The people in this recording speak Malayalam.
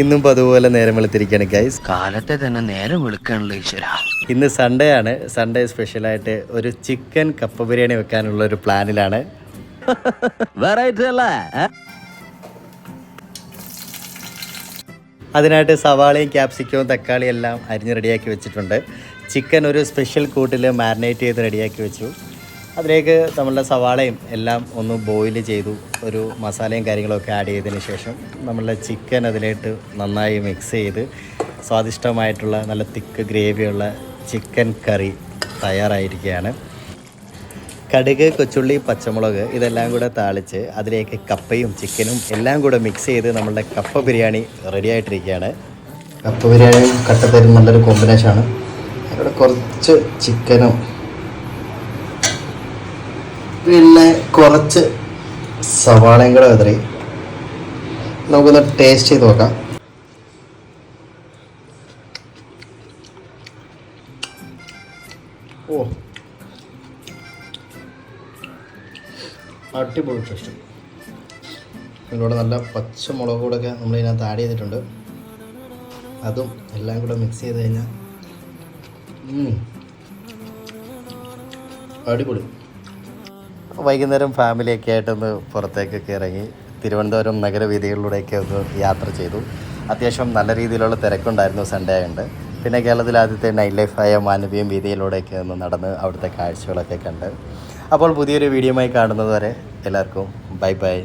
ഇന്നും അതുപോലെ നേരം വെളുത്തിരിക്കുകയാണ് ഗൈസ് കാലത്തെ തന്നെ നേരം വെളുക്കാനുള്ള ഈശ്വര. ഇന്ന് സൺഡേ ആണ്. സൺഡേ സ്പെഷ്യലായിട്ട് ഒരു ചിക്കൻ കപ്പ ബിരിയാണി വെക്കാനുള്ള ഒരു പ്ലാനിലാണ്. വെറൈറ്റി അല്ലേ? അതിനായിട്ട് സവാളയും ക്യാപ്സിക്കവും തക്കാളിയും എല്ലാം അരിഞ്ഞ് റെഡിയാക്കി വെച്ചിട്ടുണ്ട്. ചിക്കൻ ഒരു സ്പെഷ്യൽ കൂട്ടിൽ മാരിനേറ്റ് ചെയ്ത് റെഡിയാക്കി വെച്ചു. അതിലേക്ക് നമ്മളുടെ സവാളയും എല്ലാം ഒന്ന് ബോയിൽ ചെയ്തു. ഒരു മസാലയും കാര്യങ്ങളൊക്കെ ആഡ് ചെയ്തതിന് ശേഷം നമ്മളുടെ ചിക്കൻ അതിലേക്ക് നന്നായി മിക്സ് ചെയ്ത് സ്വാദിഷ്ടമായിട്ടുള്ള നല്ല തിക്ക് ഗ്രേവിയുള്ള ചിക്കൻ കറി തയ്യാറായിരിക്കുകയാണ്. കടുക് കൊച്ചുള്ളി പച്ചമുളക് ഇതെല്ലാം കൂടെ താളിച്ച് അതിലേക്ക് കപ്പയും ചിക്കനും എല്ലാം കൂടെ മിക്സ് ചെയ്ത് നമ്മളുടെ കപ്പ ബിരിയാണി റെഡി ആയിട്ടിരിക്കുകയാണ്. കപ്പ ബിരിയാണിയും കട്ടത്തരും നല്ലൊരു കോമ്പിനേഷനാണ് അതിലൂടെ കുറച്ച് ചിക്കനും പിന്നെ കുറച്ച് സവാളയും കൂടെ നമുക്കൊന്ന് ടേസ്റ്റ് ചെയ്ത് നോക്കാം. ഓ. അടിപൊളി ടേസ്റ്റ് ഇതിലൂടെ നല്ല പച്ചമുളക് കൂടെയൊക്കെ നമ്മൾ ഇതിനകത്ത് ആഡ് ചെയ്തിട്ടുണ്ട്. അതും എല്ലാം കൂടെ മിക്സ് ചെയ്ത് കഴിഞ്ഞാൽ അടിപൊളി. വൈകുന്നേരം ഫാമിലിയൊക്കെ ആയിട്ടൊന്ന് പുറത്തേക്കൊക്കെ ഇറങ്ങി തിരുവനന്തപുരം നഗരവീഥികളിലൂടെയൊക്കെ ഒന്ന് യാത്ര ചെയ്തു. അത്യാവശ്യം നല്ല രീതിയിലുള്ള തിരക്കുണ്ടായിരുന്നു സൺഡേ ഉണ്ട് പിന്നെ കേരളത്തിലെ ആദ്യത്തെ നൈറ്റ് ലൈഫായ മാനവീയം വീതിയിലൂടെയൊക്കെ ഒന്ന് നടന്ന് അവിടുത്തെ കാഴ്ചകളൊക്കെ കണ്ട്. അപ്പോൾ പുതിയൊരു വീഡിയോയുമായി കാണുന്നത് വരെ എല്ലാവർക്കും ബൈ ബൈ